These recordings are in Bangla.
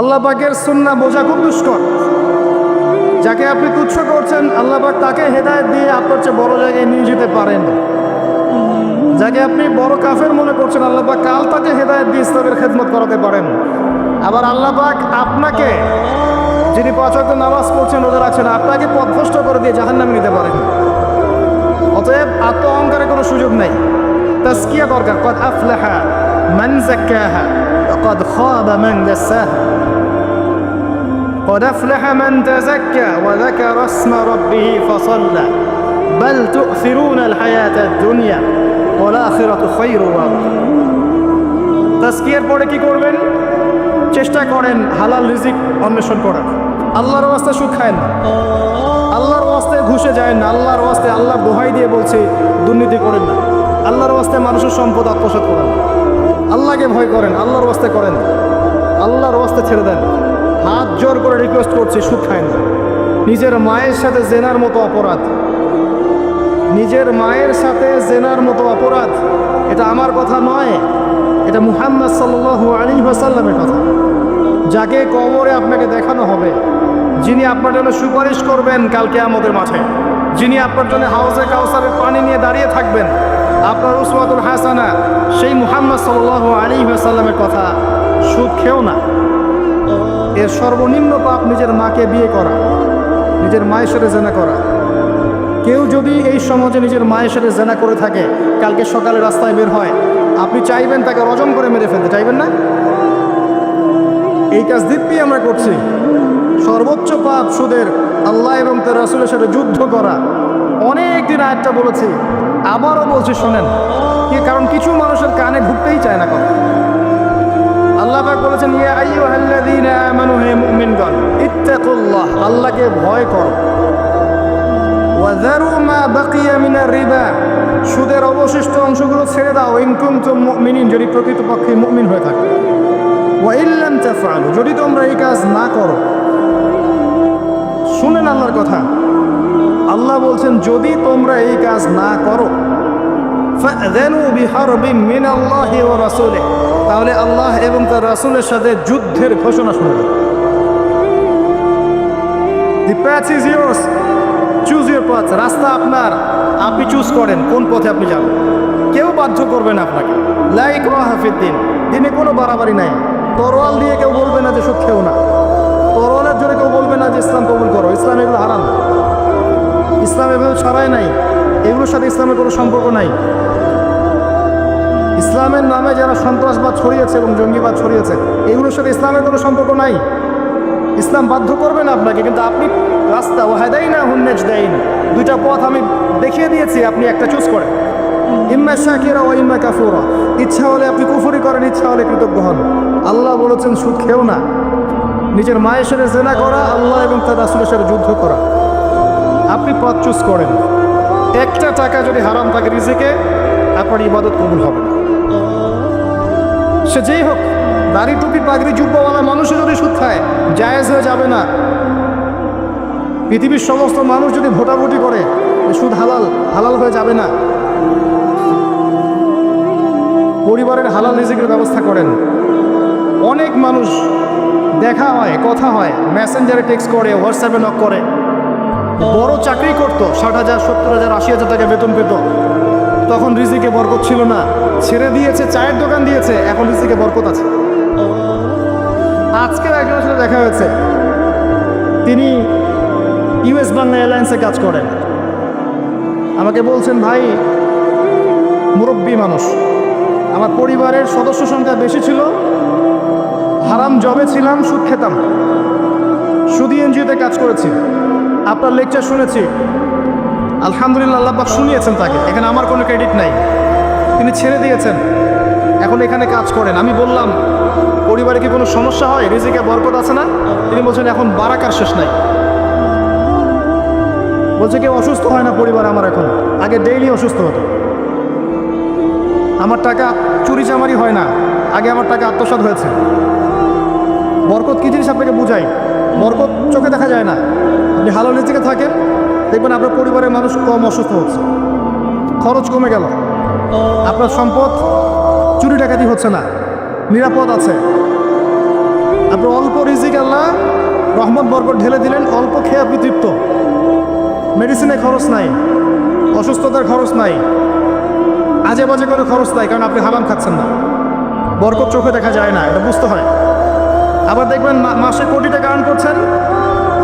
আল্লাহ পাকের সুন্না বোঝা খুব দুষ্কর। যাকে আপনি তুচ্ছ করছেন, আল্লাহ পাক তাকে হেদায়ত দিয়ে আপনার চেয়ে বড় জায়গায় নিয়ে যেতে পারেন। যাকে আপনি বড় কাফের মনে করছেন, আল্লাহ পাক কাল তাকে হেদায়ত দিয়ে ইসলামের খেদমত করাতে পারেন। আবার আল্লাহ পাক আপনাকে যিনি পাঁচক নামাজ পড়ছেন, রোজা রাখছেন, আপনাকে পথভ্রষ্ট করে দিয়ে জাহান্নামে নিতে পারেন। অতএব আত্ম অহংকারের কোনো সুযোগ নেই। তাস্কিয়া দরকার। কদ আফলাহা মান জাক্কাহা কদ খাবা মান দাসাহা قد أفلح من تزكى وذكر اسم ربه فصلى بل تؤثرون الحياة الدنيا والآخرة خير وأبقى তাস্কিয়ার পরে কি করবেন চেষ্টা করেন হালাল রিজিক অন্বেষণ করার আল্লাহর রাস্তায় সুখ খায় না আল্লাহর রাস্তায় ঘুষে যায় না আল্লাহর রাস্তায় আল্লাহর দোহাই দিয়ে বলছে দুর্নীতি করেন না আল্লাহর রাস্তায় মানুষের সম্পদ আত্মসাৎ করেন না। আল্লাহকে ভয় করেন আল্লাহর রাস্তায় করেন আল্লাহর রাস্তায় ছেড়ে দেন হাত জোর করে রিকোয়েস্ট করছি সুখ খায় না। নিজের মায়ের সাথে জেনার মতো অপরাধ। নিজের মায়ের সাথে জেনার মতো অপরাধ। এটা আমার কথা নয়, এটা মুহাম্মদ সাল্লাহ আলী ওয়াসাল্লামের কথা। যাকে কবরে আপনাকে দেখানো হবে, যিনি আপনার জন্য সুপারিশ করবেন কালকে আমাদের মাঠে, যিনি আপনার জন্য হাউসে কাউসারের পানি নিয়ে দাঁড়িয়ে থাকবেন, আপনার উসমাতুল হাসানা, সেই মুহাম্মদ সাল্লাহ আলী ওয়াসাল্লামের কথা সুদ খেও না। এর সর্বনিম্ন পাপ নিজের মাকে বিয়ে করা, নিজের মায়ের সাথে জেনা করা। কেউ যদি এই সমাজে নিজের মায়ের সাথে জেনা করে থাকে, কালকে সকালে রাস্তায় বের হয়, আপনি চাইবেন তাকে রজম করে মেরে ফেলতে, চাইবেন না? এই কাজ দিব্যি আমরা করছি। সর্বোচ্চ পাপ সুদের আল্লাহ এবং তার রাসুলের সাথে যুদ্ধ করা। অনেক দিন আয়টা বলেছি, আবারও বলছি, শোনেন, কি কারণ কিছু মানুষের কানে ঢুকতেই চায় না। বলেছেন, ইয়া আইয়ুহাল্লাযীনা আমানু, হে মুমিনগণ, ইত্তাকুল্লাহ, আল্লাহকে ভয় করো। ওয়াযারু মা বাকিয়া রিবা, সুদের অবশিষ্ট অংশগুলো ছেড়ে দাও, ইন কুনতুম মুমিনিন, যদি প্রকৃতপক্ষে মুমিন হয়ে থাকে। ওয়া ইল্লাম যদি তোমরা এই কাজ না করো। শুনেন আল্লাহর কথা। আল্লাহ বলছেন, যদি তোমরা এই কাজ না করো তাহলে আল্লাহ এবং তার রাসূলের সাথে যুদ্ধের ঘোষণা শুনবে the path is choose your রাস্তা আপনার। আপনি চুজ করেন কোন পথে আপনি যাবেন। কেউ বাধ্য করবে না আপনাকে। লাইক হাফিদ্দিন দিনে। কোনো বাড়াবাড়ি নাই। তরোয়াল দিয়ে কেউ বলবে না যে সুখ খেও না। তরোয়ালের জন্য কেউ বলবে না যে ইসলাম কবুল করো। ইসলাম এগুলো হারাম। ইসলাম এগুলো ছড়ায় নাই। এগুলোর সাথে ইসলামের কোনো সম্পর্ক নাই। ইসলামের নামে যারা সন্ত্রাসবাদ ছড়িয়েছে এবং জঙ্গিবাদ ছড়িয়েছে, এগুলোর সাথে ইসলামের কোনো সম্পর্ক নাই। ইসলাম বাধ্য করবে না আপনাকে, কিন্তু আপনি রাস্তা ও হেদাই না হুন্নেজ দেয়ন দুইটা পথ আমি দেখিয়ে দিয়েছি, আপনি একটা চুজ করেন। ইম্মা শাকিরা ও ইম্মা কাফুরা। ইচ্ছা হলে আপনি কুফুরি করেন, ইচ্ছা হলে কৃতজ্ঞ হন। আল্লাহ বলেছেন, সুদ খেও না। নিজের মায়ের সাথে জেনা করা, আল্লাহ এবং তার রাসুলের সাথে যুদ্ধ করা। আপনি পথ চুজ করেন। একটা টাকা যদি হারাম থাকে রিজিকে, আপনার ইবাদত কবুল হবে না। সে যেই হোক, দাড়ি টুপি পাগড়ি জুব্বাওয়ালা মানুষও যদি সুদ খায়, জায়েজ হয়ে যাবে না। পৃথিবীর সমস্ত মানুষ যদি ভোটাভুটি করে সুদ হালাল হালাল হয়ে যাবে না। পরিবারের হালাল রিজিকের ব্যবস্থা করেন। অনেক মানুষ দেখা হয়, কথা হয়, মেসেঞ্জারে টেক্সট করে, হোয়াটসঅ্যাপে নক করে। বড় চাকরি করতো, ষাট হাজার, সত্তর হাজার, আশি হাজার টাকা বেতন পেত। তখন রিজিকে বরকত ছিল না। ছেড়ে দিয়েছে, চায়ের দোকান দিয়েছে, এখন রিজিকে বরকত আছে। আজকের একজনের সাথে দেখা হয়েছে। তিনি ইউএস বাংলা এয়ারলাইন্সে কাজ করেন। আমাকে বলছেন, ভাই, মুরব্বী মানুষ। আমার পরিবারের সদস্য সংখ্যা বেশি ছিল। হারাম জবে ছিলাম, সুদ খেতাম। সুদি এনজিওতে কাজ করেছি। আপনার লেকচার শুনেছি। আলহামদুলিল্লাহ আল্লাহ পাক শুনিয়েছেন তাকে। এখানে আমার কোনো ক্রেডিট নাই। তিনি ছেড়ে দিয়েছেন। এখন এখানে কাজ করেন। আমি বললাম, পরিবারে কি কোনো সমস্যা হয়? রিজিকে বরকত আছে না? তিনি বলছেন, এখন বারাকার শেষ নাই। বলছে, কেউ অসুস্থ হয় না পরিবার আমার এখন? আগে ডেইলি অসুস্থ হতো। আমার টাকা চুরি চামারি হয় না। আগে আমার টাকা আত্মসাৎ হয়েছে। বরকত কী জিনিস আপনাকে বুঝাই? বরকত চোখে দেখা যায় না। আপনি হালাল রিজিকে থাকেন দেখবেন আপনার পরিবারের মানুষ কম অসুস্থ হচ্ছে। খরচ কমে গেল। আপনার সম্পদ চুরি ডাকাতি হচ্ছে না। নিরাপদ আছে। আপনার অল্প রিজিক আল্লাহ, রহমত, বরকত ঢেলে দিলেন, অল্প খেয়ে আপনি তৃপ্ত। মেডিসিনে খরচ নাই, অসুস্থতার খরচ নাই আজে বাজে করে খরচ নাই, কারণ আপনি হারাম খাচ্ছেন না। বরকত চোখে দেখা যায় না, এটা বুঝতে হয়। আবার দেখবেন মাসে কোটি টাকা আর্ন করছেন।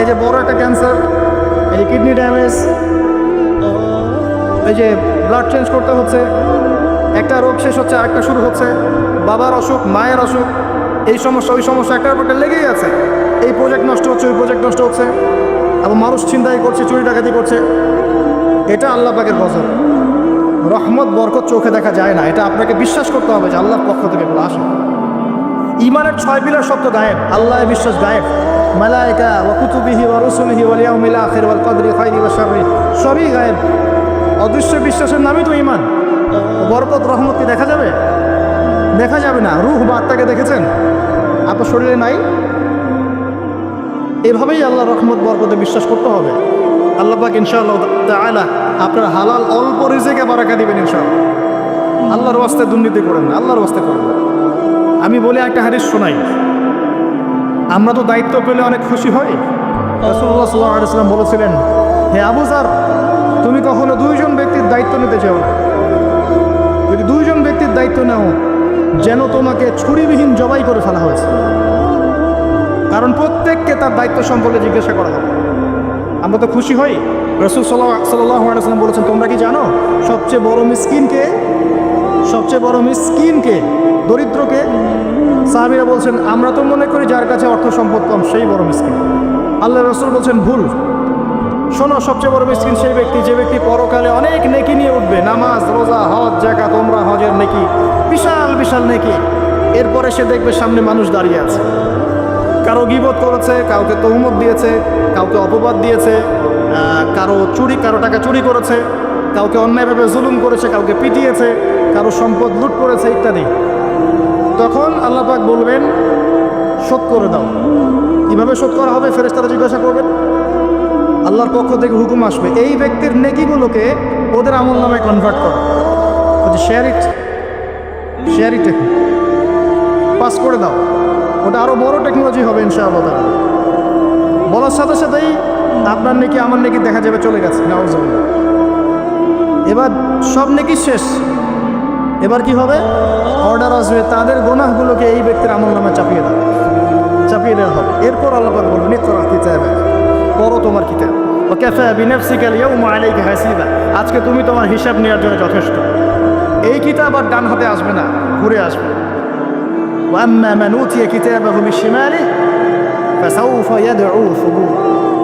এই যে বড় একটা ক্যান্সার এই কিডনি ড্যামেজ এই যে ব্লাড চেঞ্জ করতে হচ্ছে, একটা রোগ শেষ হচ্ছে, আরেকটা শুরু হচ্ছে, বাবার অসুখ, মায়ের অসুখ, এই সমস্যা, ওই সমস্যা একটার পর একটা লেগেই আছে। এই প্রজেক্ট নষ্ট হচ্ছে, ওই প্রজেক্ট নষ্ট হচ্ছে আবার মানুষ চিন্তাই করছে, চুরি ডাকাতি করছে। এটা আল্লাহ পাকের গজব। রহমত, বরকত চোখে দেখা যায় না। এটা আপনাকে বিশ্বাস করতে হবে যে আল্লাহর পক্ষ থেকে এগুলো আসে। ইমানের ছয় পিলার সত্য গায়েব আল্লাহ বিশ্বাস গায়েব। মালাইকা ওয়া কুতুবিহি ওয়া রুসুলিহি ওয়াল ইয়াউমিল আখির ওয়াল কদরি খাইরি ওয়া শাররি, সবই গায়েব। অদৃশ্য বিশ্বাসের নামই তো ইমান বরকত, রহমত কি দেখা যাবে? দেখা যাবে না। রুহ বা আত্মাকে দেখেছেন? আপনার শরীরে নাই? এভাবেই আল্লাহ রহমত, বরকতে বিশ্বাস করতে হবে। আল্লাহ পাক ইনশাআল্লাহ তাআলা আপনার হালাল, অল্প রিজিকে বারাকা দিবেন ইনশাআল্লাহ। আল্লাহর ওয়াস্তে দুর্নীতি করেন না, আল্লাহর ওয়াস্তে করেন না। আমি বলে একটা হাদিস শোনাই। আমরা তো দায়িত্ব পেলে অনেক খুশি হই। আলাইহি বলেছিলেন, হে আবু জার তুমি কখনো দুইজন ব্যক্তির দায়িত্ব নিতে চাও যদি দুইজন ব্যক্তির দায়িত্ব নাও, যেন তোমাকে ছুরিবিহীন জবাই করে ফেলা হয়েছে। কারণ প্রত্যেককে তার দায়িত্ব সম্পর্কে জিজ্ঞাসা করা হবে। আমরা তো খুশি হই। রসুল সাল্লাহ আলাইসাল্লাম বলেছেন, তোমরা কি জানো, সবচেয়ে বড় মিসকিনকে, সবচেয়ে বড় মিসকিনকে দরিদ্রকে সাহাবিরা বলছেন, আমরা তো মনে করি যার কাছে অর্থ সম্পদ কম, সেই বড় মিসকিন। আল্লাহ রসুল বলছেন, ভুল। শোনো, সবচেয়ে বড় মিসকিন সেই ব্যক্তি, যে ব্যক্তি পরকালে অনেক নেকি নিয়ে উঠবে। নামাজ, রোজা, হজ জাকা তোমরা হজের নেকি, বিশাল বিশাল নেকি। এরপরে সে দেখবে সামনে মানুষ দাঁড়িয়ে আছে। কারও গিবত করেছে, কাউকে তহমত দিয়েছে, কাউকে অপবাদ দিয়েছে কারও চুরি, কারও টাকা চুরি করেছে, কাউকে অন্যায়ভাবে জুলুম করেছে, কাউকে পিটিয়েছে, কারও সম্পদ লুট করেছে, ইত্যাদি। তখন আল্লাহ পাক বলবেন, শোধ করে দাও। কীভাবে শোধ করা হবে ফেরেস তারা জিজ্ঞাসা করবেন? আল্লাহর পক্ষ থেকে হুকুম আসবে, এই ব্যক্তির নেকিগুলোকে ওদের আমল নামে কনভার্ট করো। Share it share it pass করে দাও। ওটা আরও বড় টেকনোলজি হবে ইনশাআল্লাহ তাআলা। বলার সাথে সাথেই আপনার নেকি, আমার নেকি দেখা যাবে, চলে গেছে। নাউজুবিল্লাহ। এবার সব নেকি শেষ। এবার কি হবে? অর্ডার আসবে। তাদের গোনাহগুলোকে এই ব্যক্তির আমল নামে চাপিয়ে দেবে চাপিয়ে দেওয়া হবে। এরপর আল্লাহ পাক বলবেন ইকরা কিতাবা পড়ো তোমার কিতাব ও কাফা বিনাফসিকা আল-ইয়াওমা আলাইকা হাসিবা। আজকে তুমি তোমার হিসাব নেওয়ার জন্য যথেষ্ট। এই কিতাব আর ডান হাতে আসবে না, ঘুরে আসবে।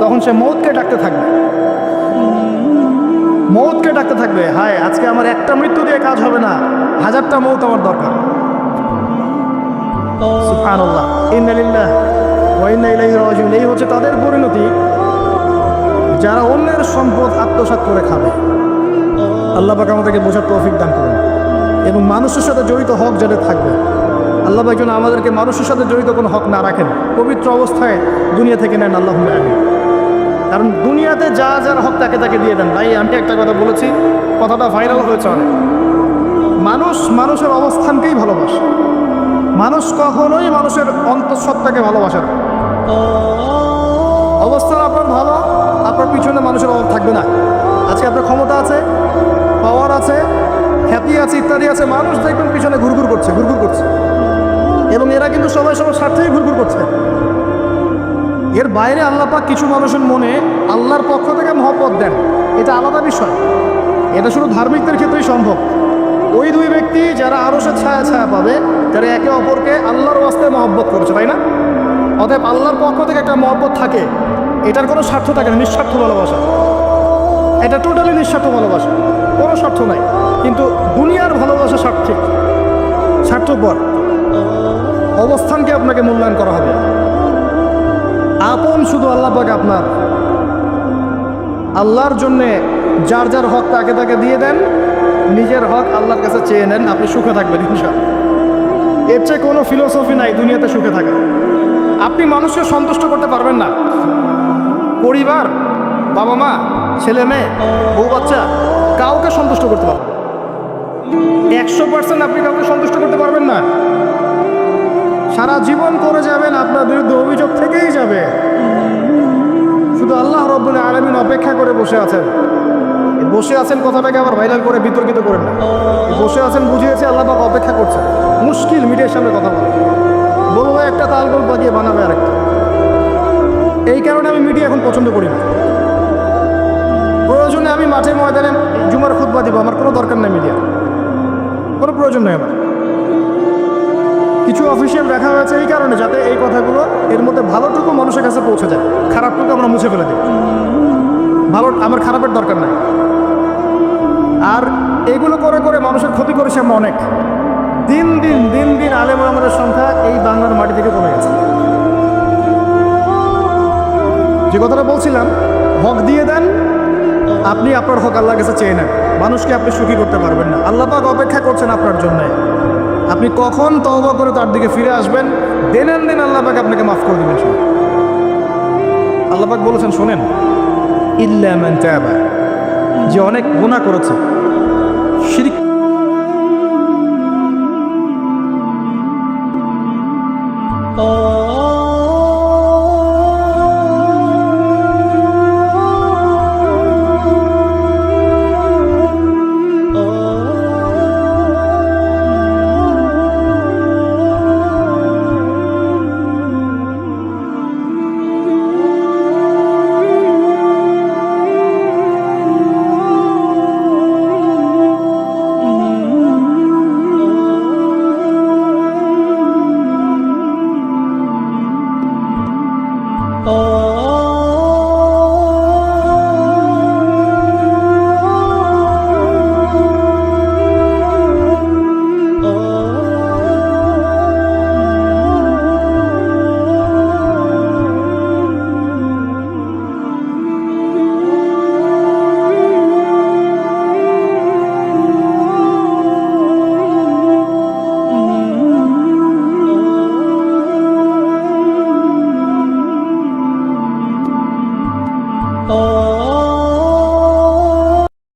তখন সে মৌতকে ডাকতে থাকবে। মৌতকে ডাকতে থাকবে। হায়, আজকে আমার একটা মৃত্যু দিয়ে কাজ হবে না। হাজারটা মৌত আমার দরকার। এই হচ্ছে তাদের পরিণতি। যারা অন্যের সম্পদ আত্মসাৎ করে খাবে। আল্লাহ পাক আমাদেরকে বোঝার তৌফিক দান করুন। এবং মানুষের সাথে জড়িত হক যাদের থাকবে। আল্লাহ যেন আমাদেরকে মানুষের সাথে জড়িত কোনো হক না রাখেন। পবিত্র অবস্থায় দুনিয়া থেকে নেন। আল্লাহ আমিন। কারণ দুনিয়াতে যা যার হক তাকে তাকে দিয়ে দেন। ভাই আমি একটা কথা বলেছি, কথাটা ভাইরাল হয়েছে অনেক। মানুষ মানুষের অবস্থানকেই ভালোবাসে। মানুষ কখনোই মানুষের অন্তঃসত্ত্বাকে ভালোবাসে না। অবস্থান আপনার ভালো, আপনার পিছনে মানুষের অভাব থাকবে না। আজকে আপনার ক্ষমতা আছে পাওয়ার আছে, খ্যাতি আছে, ইত্যাদি আছে, মানুষ দেখবেন পিছনে ঘুরঘুর করছে ঘুরঘুর করছে। এবং এরা কিন্তু সবাই সবার স্বার্থেই ঘুরঘুর করছে। এর বাইরে আল্লাহ পাক কিছু মানুষের মনে আল্লাহর পক্ষ থেকে মহব্বত দেন। এটা আলাদা বিষয়। এটা শুধু ধার্মিকদের ক্ষেত্রেই সম্ভব। ওই দুই ব্যক্তি যারা আরও সে ছায়া ছায়া পাবে, যারা একে অপরকে আল্লাহর ওয়াস্তে মহব্বত করেছে, তাই না? অতএব আল্লাহর পক্ষ থেকে একটা মহব্বত থাকে। এটার কোনো স্বার্থ থাকে না, নিঃস্বার্থ ভালোবাসা। এটা টোটালি নিঃস্বার্থ ভালোবাসা। কোনো স্বার্থ নাই। কিন্তু দুনিয়ার ভালোবাসা স্বার্থিক স্বার্থপর অবস্থানকে আপনাকে মূল্যায়ন করা হবে। আপন শুধু আল্লাহ পাক আপনার। আল্লাহর জন্যে যার যার হক তাকে তাকে দিয়ে দেন, নিজের হক আল্লাহর কাছে চেয়ে নেন, আপনি সুখে থাকবেন ইনশাআল্লাহ। এর চেয়ে কোনো ফিলোসফি নাই দুনিয়াতে সুখে থাকা। আপনি মানুষকে সন্তুষ্ট করতে পারবেন না। পরিবার, বাবা মা, ছেলে মেয়ে, বউ বাচ্চা, কাউকে সন্তুষ্ট করতে পারবেন একশো পার্সেন্ট আপনি কাউকে সন্তুষ্ট করতে পারবেন না। সারা জীবন করে যাবেন, আপনার বিরুদ্ধে অভিযোগ থেকেই যাবে। শুধু আল্লাহ রব্বুল আলমিন অপেক্ষা করে বসে আছেন। বসে আছেন কথাটাকে আবার ভাইরাল করে বিতর্কিত করেন না। বসে আছেন বুঝিয়েছে আল্লাহ পাক অপেক্ষা করছেন মুশকিল মিডিয়ার সামনে কথা বলা। বলব একটা তালগোল বাগিয়ে বানাবে আরেকটা। এই কারণে আমি মিডিয়া এখন পছন্দ করি না। প্রয়োজনে আমি মাঠে ময়দানে জুমার খুতবা দিব, আমার কোনো দরকার নেই মিডিয়া। কোনো প্রয়োজন নেই আমার। কিছু অফিসিয়াল দেখা হয়েছে এই কারণে যাতে এই কথাগুলো এর মধ্যে ভালোটুকু মানুষের কাছে পৌঁছে যায়। খারাপটুকু আমরা মুছে ফেলে দিই। ভালো, আমার খারাপের দরকার নাই। আর এগুলো করে করে মানুষের ক্ষতি করেছে আমরা অনেক। দিন দিন দিন দিন আলেম আমাদের সংখ্যা এই বাংলার মাটি থেকে কমে গেছে। যে কথাটা বলছিলাম, হক দিয়ে দেন, আপনি আপনার হক আল্লাহর কাছে চেয়ে নেন। মানুষকে আপনি সুখী করতে পারবেন না। আল্লাহ পাক অপেক্ষা করছেন আপনার জন্য। আপনি কখন তওবা করে তার দিকে ফিরে আসবেন? দেনেন দিন আল্লাহ পাক আপনাকে মাফ করে দেবেন, শুনুন। আল্লাহ পাক বলেছেন, শোনেন, ইল্লা তাবা। যে অনেক গুণা করেছে Oh